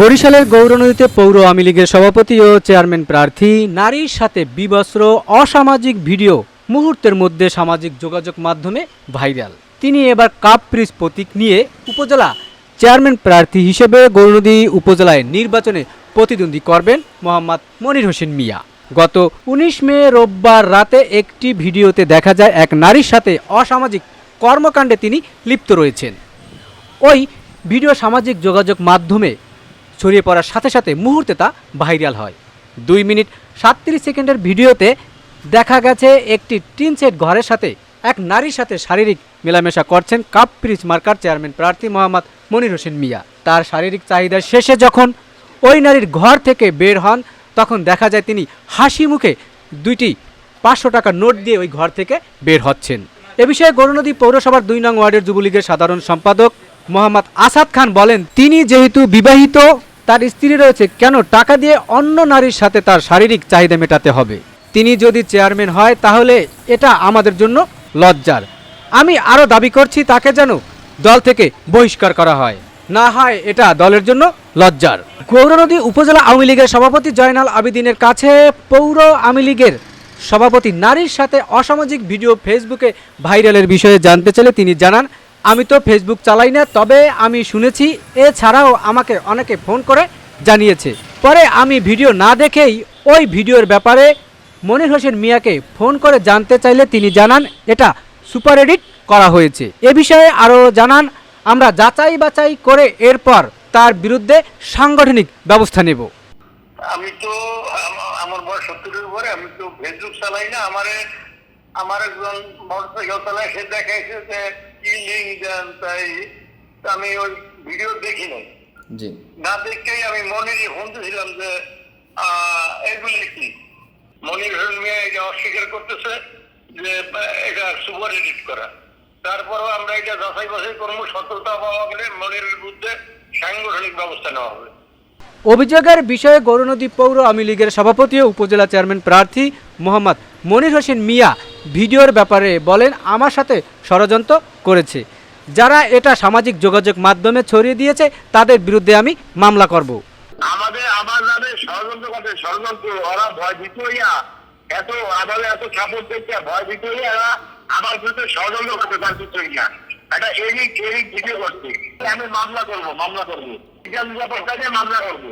বরিশালের গৌরনদীতে পৌর আওয়ামী লীগের সভাপতি ও চেয়ারম্যান প্রার্থী, নারীর সাথে বিবস্ত্র, অসামাজিক ভিডিও মুহূর্তের মধ্যে সামাজিক যোগাযোগ মাধ্যমে ভাইরাল। তিনি এবার কাপ প্রিজ প্রতীক নিয়ে উপজেলা চেয়ারম্যান প্রার্থী হিসেবে গৌরনদী উপজেলায় নির্বাচনে প্রতিদ্বন্দ্বী করবেন মোহাম্মদ মনির হোসেন মিয়া। গত উনিশ মে রোববার রাতে একটি ভিডিওতে দেখা যায়, এক নারীর সাথে অসামাজিক কর্মকাণ্ডে তিনি লিপ্ত রয়েছেন। ওই ভিডিও সামাজিক যোগাযোগ মাধ্যমে ছড়িয়ে পড়ার সাথে সাথে মুহূর্তে তা ভাইরাল হয়। দুই মিনিট সাতত্রিশ সেকেন্ডের ভিডিওতে দেখা গেছে একটি টিন সেট ঘরের সাথে এক নারীর সাথে শারীরিক মেলামেশা করছেন কাপ প্রিজ মার্কার চেয়ারম্যান প্রার্থী মোহাম্মদ মনির হোসেন মিয়া। তার শারীরিক চাহিদার শেষে যখন ওই নারীর ঘর থেকে বের হন, তখন দেখা যায় তিনি হাসি মুখে দুইটি পাঁচশো টাকা নোট দিয়ে ওই ঘর থেকে বের হচ্ছেন। এ বিষয়ে গৌরনদী পৌরসভার দুই নং ওয়ার্ডের যুবলীগের সাধারণ সম্পাদক মোহাম্মদ আসাদ খান বলেন, তিনি যেহেতু বিবাহিত, তার স্ত্রী রয়েছে, কেন টাকা দিয়ে অন্য নারীর সাথে তার শারীরিক চাহিদা মেটাতে হবে? তিনি যদি চেয়ারম্যান হয়, তাহলে এটা আমাদের জন্য লজ্জার। আমি আরও দাবি করছি, তাকে যেন দল থেকে বহিষ্কার করা হয়। না হয় এটা দলের জন্য লজ্জার। গৌরনদী উপজেলা আওয়ামী লীগের সভাপতি জয়নাল আবেদিনের কাছে পৌর আওয়ামী লীগের সভাপতি নারীর সাথে অসামাজিক ভিডিও ফেসবুকে ভাইরালের বিষয়ে জানতে চাইলে তিনি জানান আমি তো ফেসবুক চালাই না, তবে আমি শুনেছি, এছাড়াও আমাকে অনেকে ফোন করে জানিয়েছে। পরে আমি ভিডিও না দেখেই ওই ভিডিওর ব্যাপারে মনির হোসেন মিয়াকে ফোন করে জানতে চাইলে তিনি জানান, এটা সুপার এডিট করা হয়েছে। এ বিষয়ে আরও জানান, আমরা যাচাই বাছাই করে এরপর তার বিরুদ্ধে সাংগঠনিক ব্যবস্থা নেব। আমি তো আমার বয়স সত্তরের উপরে, আমি তো ফেসবুক চালাই না, আমারে, আমার একজন মোটরসাইকেল চালায়, সে দেখাইছে যে কি লিঙ্ক দেন তাই আমি ওই ভিডিও দেখি নাই। জি। না দেখেই আমি মনিরই দিয়েছিলাম যে আহ, এগুলি কি? মনির হোসেন মিয়া এটা অস্বীকার করতেছে যে এটা সুপার এডিট করা। তারপরও আমরা এটা যাচাই বাছাই করব সত্যতা পাওয়া গেলে মনিরের বিরুদ্ধে সাংগঠনিক ব্যবস্থা নেওয়া হবে। অভিযোগের বিষয়ে গৌরনদী পৌর আওয়ামী লীগের সভাপতি ও উপজেলা চেয়ারম্যান প্রার্থী মোহাম্মদ মনির হোসেন মিয়া ভিডিওর ব্যাপারে বলেন আমার সাথে ষড়যন্ত্র করেছে। যারা এটা সামাজিক যোগাযোগ মাধ্যমে ছড়িয়ে দিয়েছে, তাদের বিরুদ্ধে আমি মামলা করব। আমাদের, আমার নামে ষড়যন্ত্র করতে ষড়যন্ত্র, ওরা ভয় ভীত হইয়া এত আমাদের এত সাপোর্ট দেখতে ভয় ভীত হইয়া আমার বিরুদ্ধে ষড়যন্ত্র করতে তার ভীত হইয়া। একটা এরিক এরিক ভিডিও করছে। আমি মামলা করব মামলা করব। এটা নিরাপত্তা নিয়ে মামলা করব।